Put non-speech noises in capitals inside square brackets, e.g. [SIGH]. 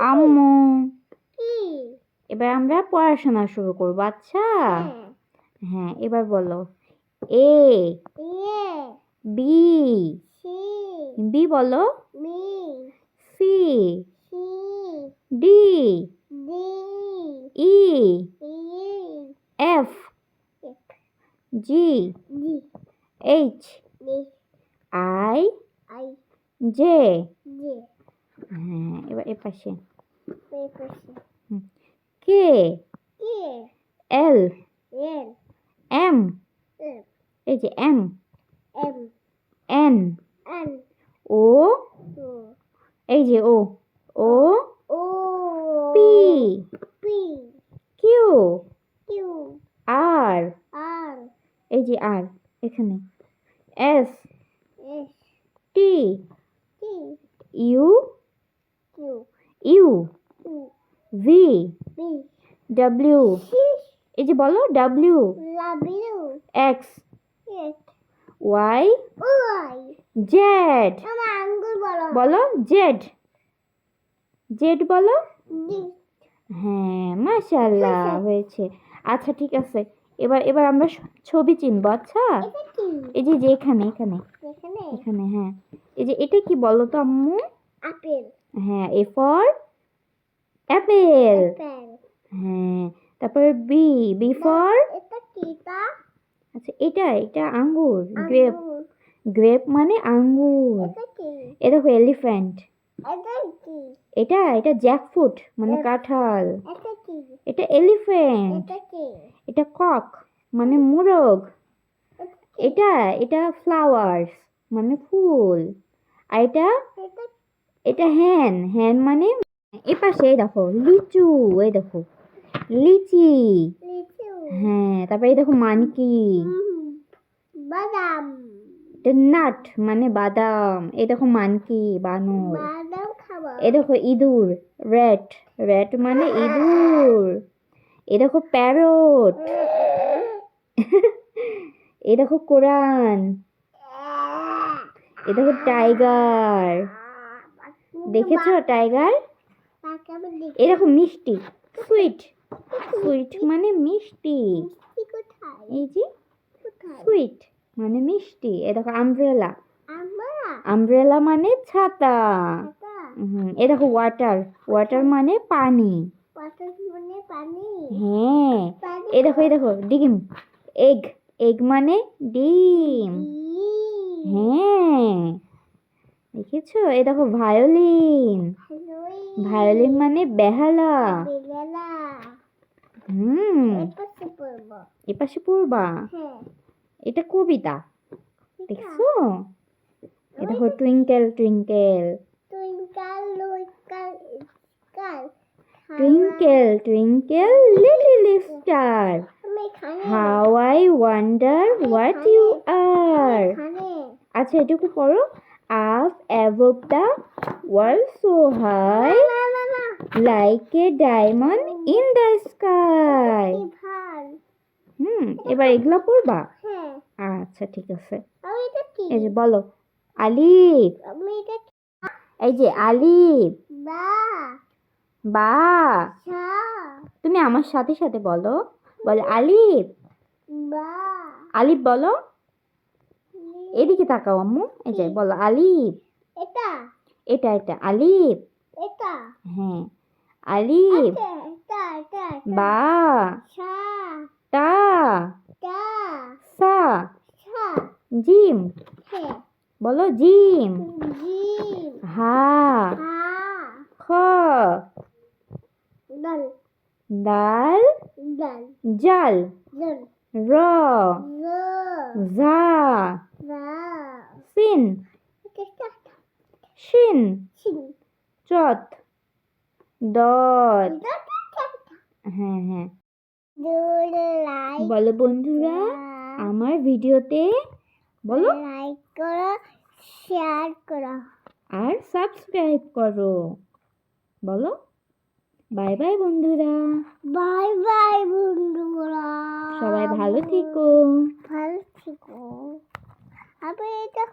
আম্মু। কি? এবার আমরা পড়াশোনা শুরু করব আচ্ছা? হ্যাঁ। হ্যাঁ এবার বলো। এ বি সি বি বলো। Me C C D D E E F G H I I J. J. হ্যাঁ এবার এ পাশে। কে? এল। এল। এম। এই যে M. M. N. O. O. এই যে O. O. O. P. P. Q. Q. R. R. এই যে আর এখানে। S. S. T. T. U. U. V. W. এই যে বলো ডাব্লিউ। লাবিউ এক্স। ওয়াই। ওয়াই। জেড। আমার আঙ্গুল বলো। বলো জেড। জেড বলো। হ্যাঁ মাশাল্লাহ হয়েছে। আচ্ছা ঠিক আছে। এবার এবার আমরা ছবি চিনবো আচ্ছা? এই যে যে এখানে এখানে। এখানে? এখানে হ্যাঁ। এই যে এটা কি বলো তো আম্মু? আপেল। হ্যাঁ এ ফর অ্যাপেল হ্যাঁ তারপরে বি বি? ফর আচ্ছা এটা এটা আঙ্গুর গ্রেপ গ্রেপ মানে আঙ্গুর। এটা এ দেখো এলিফ্যান্ট এটা কি? এটা জ্যাকফ্রুট মানে কাঁঠাল। এটা কি? এলিফ্যান্ট এটা কি? এটা কক মানে মোরগ। এটা এটা ফ্লাওয়ার্স মানে ফুল। আর এটা এটা হ্যান হ্যান মানে এ পাশে এই দেখো লিচু এই দেখো লিচি। হ্যাঁ তারপরে এই দেখো মানকি বাদাম। এটা নাট মানে বাদাম। এই দেখো মানকি বানর। এ দেখো ইঁদুর র্যাট র্যাট মানে ইঁদুর। এ দেখো প্যারট [LAUGHS] এ দেখো কোরআন এ দেখো টাইগার দেখেছ টাইগার? এ দেখো। মিষ্টি। সুইট। সুইট মানে মিষ্টি। এই যে সুইট মানে মিষ্টি। এ দেখো আমব্রেলা। আমব্রেলা? মানে ছাতা। এটা হুম এ দেখো ওয়াটার। ওয়াটার মানে পানি। পানি? হ্যাঁ। এই দেখো এই দেখো ডিম। এগ। এগ মানে ডিম। হ্যাঁ। দেখেছ? এই দেখো ভায়োলিন। ভায়োলিন। মানে বেহালা। হুম। এপাশে পড়ব। হ্যাঁ। এটা কবিতা। এটা দেখছ? এ দেখো twinkle twinkle. Twinkle twinkle little star how I wonder what you are. আচ্ছা এটুকু পড়ো। হাই না না না like a diamond in the sky কি ভালো। হুম এবার এগুলো পড়বা? হ্যাঁ। আচ্ছা ঠিক আছে। এই যে বলো আলিফ? এই যে আলিফ। বা। তুমি আমার সাথে সাথে বলো। বলো আলিফ। বা। আলিফ বলো। এদিকে তাকাও আম্মু এই যে বলো আলিফ। এটা। এটা এটা আলিফ। এটা। হ্যাঁ আলিফ। এটা। বা। টা। সা। সা। জিম। হ্যাঁ। বলো জিম। জিম। হা। হা। খ। দল জাল। র। র। ঝা। সিন শিন চত দত হ্যাঁ হ্যাঁ। বলো বন্ধুরা আমার ভিডিওতে বলো। লাইক করো শেয়ার করো। আর সাবস্ক্রাইব করো। বলো। বাই বাই বন্ধুরা। বাই বাই বন্ধুরা। সবাই ভালো থেকো। ভালো থেকো। আমি এটা